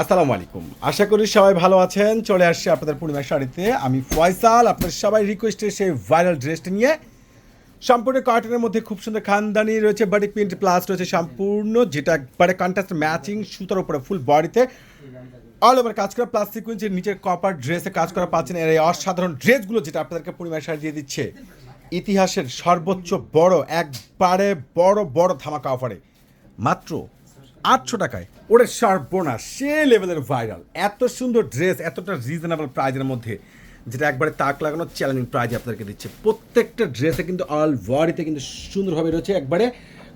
আসসালামু আলাইকুম। আশা করি সবাই ভালো আছেন। চলে আসছি আপনাদের পূর্ণিমা শাড়িতে। আমি ফয়সাল। আপনার সবাই রিকোয়েস্টে সেই ভাইরাল ড্রেসটা নিয়ে। সম্পূর্ণ কটনের মধ্যে খুব সুন্দর খানদানি রয়েছে বাটিক প্রিন্ট প্লাস রয়েছে সম্পূর্ণ, যেটা একবারে কন্ট্রাস্ট ম্যাচিং সুতার উপরে ফুল বডিতে অল ওভার কাজ করা প্লাস সিকুয়েন্সের নিচের কপার ড্রেসে কাজ করা পাচ্ছেন। এর এই অসাধারণ ড্রেসগুলো যেটা আপনাদেরকে পূর্ণিমা শাড়ি দিয়ে দিচ্ছে। ইতিহাসের সর্বোচ্চ বড়, একবারে বড় বড় ধামাকা অফারে মাত্র আটশো টাকায়। ওটা শার্প সর্বনাশ সে লেভেলের ভাইরাল এত সুন্দর ড্রেস এতটা রিজনেবল প্রাইজের মধ্যে যেটা একবারে তাক লাগানো চ্যালেঞ্জিং প্রাইজ আপনাদেরকে দিচ্ছে। প্রত্যেকটা ড্রেসে কিন্তু অল বডিতে কিন্তু সুন্দরভাবে রয়েছে। একবারে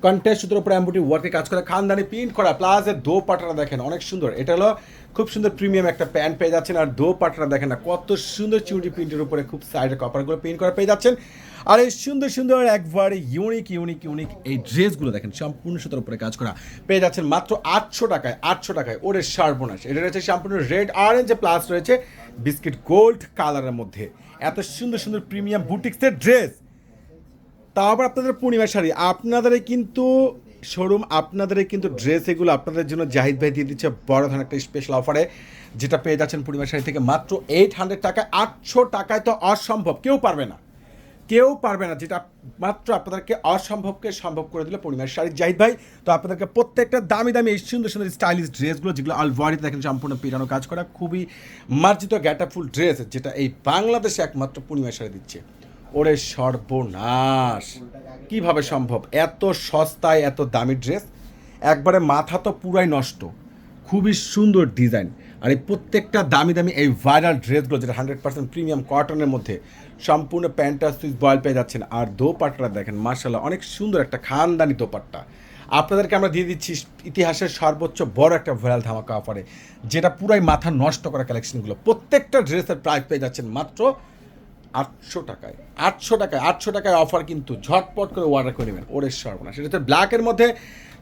কন্টেস্ট সুতোর উপরে অ্যাম্বুটি ওয়ার্কে কাজ করা। খানদানি প্রিন্ট করা, প্লাস এর দো পাটাটা দেখেন, অনেক সুন্দর। এটা হলো খুব সুন্দর প্রিমিয়াম একটা প্যান্ট পেয়ে যাচ্ছেন, আর দো পাটাটা দেখেন না, কত সুন্দর চিউডি প্রিন্টের উপরে খুব সাইডের কপারগুলো প্রিন্ট করা পেয়ে যাচ্ছেন। আর এই সুন্দর সুন্দর একবারে ইউনিক ইউনিক ইউনিক এই ড্রেসগুলো দেখেন, সম্পূর্ণ সুতোর উপরে কাজ করা পেয়ে যাচ্ছেন। মাত্র আটশো টাকায় আটশো টাকায়, ওরে সর্বনাশ। এটা রয়েছে সম্পূর্ণ রেড অরেঞ্জ প্লাস রয়েছে বিস্কিট গোল্ড কালারের মধ্যে। এত সুন্দর সুন্দর প্রিমিয়াম বুটিক্সের ড্রেস আবার আপনাদের পূর্ণিমা শাড়ি। আপনাদের কিন্তু শোরুম আপনাদের কিন্তু ড্রেস এগুলো আপনাদের জন্য জাহিদ ভাই দিয়ে দিচ্ছে বড় ধরনের একটা স্পেশাল অফারে যেটা পেয়ে যাচ্ছেন পূর্ণিমা শাড়ি থেকে মাত্র এইট হান্ড্রেড টাকায় আটশো টাকায় তো অসম্ভব, কেউ পারবে না। কেউ পারবে না, যেটা মাত্র আপনাদেরকে অসম্ভবকে সম্ভব করে দিল পূর্ণিমার শাড়ি। জাহিদ ভাই, তো আপনাদেরকে প্রত্যেকটা দামি দামি এই সুন্দর সুন্দর স্টাইলিশ ড্রেসগুলো যেগুলো আলভারিতে দেখেন সম্পূর্ণ পিটানো কাজ করা, খুবই মার্জিত গ্যাটাফুল ড্রেস যেটা এই বাংলাদেশে একমাত্র পূর্ণিমা শাড়ি দিচ্ছে। ওরে সর্বনাশ। কীভাবে সম্ভব? এত সস্তায়, এত দামি ড্রেস? একবারে মাথা তো পুরাই নষ্ট। খুবই সুন্দর ডিজাইন। আর এই প্রত্যেকটা দামি দামি এই ভাইরাল ড্রেসগুলো যেটা হান্ড্রেড পার্সেন্ট প্রিমিয়াম কটনের মধ্যে, সম্পূর্ণ প্যান্টটা সুইচ বয়েল পেয়ে যাচ্ছেন। আর দোপাট্টা দেখেন মার্শাল্লাহ অনেক সুন্দর একটা খানদানি দোপাট্টা। আপনাদেরকে আমরা দিয়ে দিচ্ছি ইতিহাসের সর্বোচ্চ বড় একটা ভাইরাল ধামাকা অফারে যেটা পুরাই মাথা নষ্ট করা কালেকশনগুলো প্রত্যেকটা ড্রেসের প্রাইস পেয়ে যাচ্ছেন মাত্র আটশো টাকায় আটশো টাকায় আটশো টাকায় অফার কিন্তু ঝটপট করে অর্ডার করে নেবেন ওরে সর্বনাশ। সেটা হচ্ছে ব্ল্যাকের মধ্যে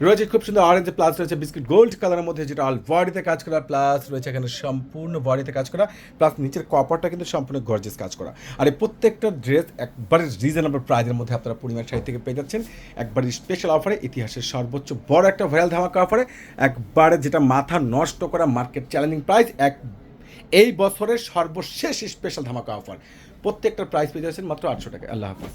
রয়েছে, খুব সুন্দর অরেঞ্জ প্লাস রয়েছে বিস্কিট গোল্ড কালারের মধ্যে যেটা অল বডিতে কাজ করা প্লাস রয়েছে এখানে সম্পূর্ণ বডিতে কাজ করা প্লাস নিচের কপারটা কিন্তু সম্পূর্ণ গর্জেস কাজ করা। আর এই প্রত্যেকটা ড্রেস একবারে রিজনেবল প্রাইজের মধ্যে আপনারা পরিমাণ শাড়ি থেকে পেয়ে যাচ্ছেন, একবারে স্পেশাল অফারে ইতিহাসের সর্বোচ্চ বড় একটা ভাইরাল ধামাকা অফারে একবারে যেটা মাথা নষ্ট করা মার্কেট চ্যালেঞ্জিং প্রাইস এক এই বছরের সর্বশেষ স্পেশাল ধামাকা অফার প্রত্যেকটা প্রাইস পেয়ে যাচ্ছেন মাত্র আটশো টাকা। আল্লাহ হাফিজ।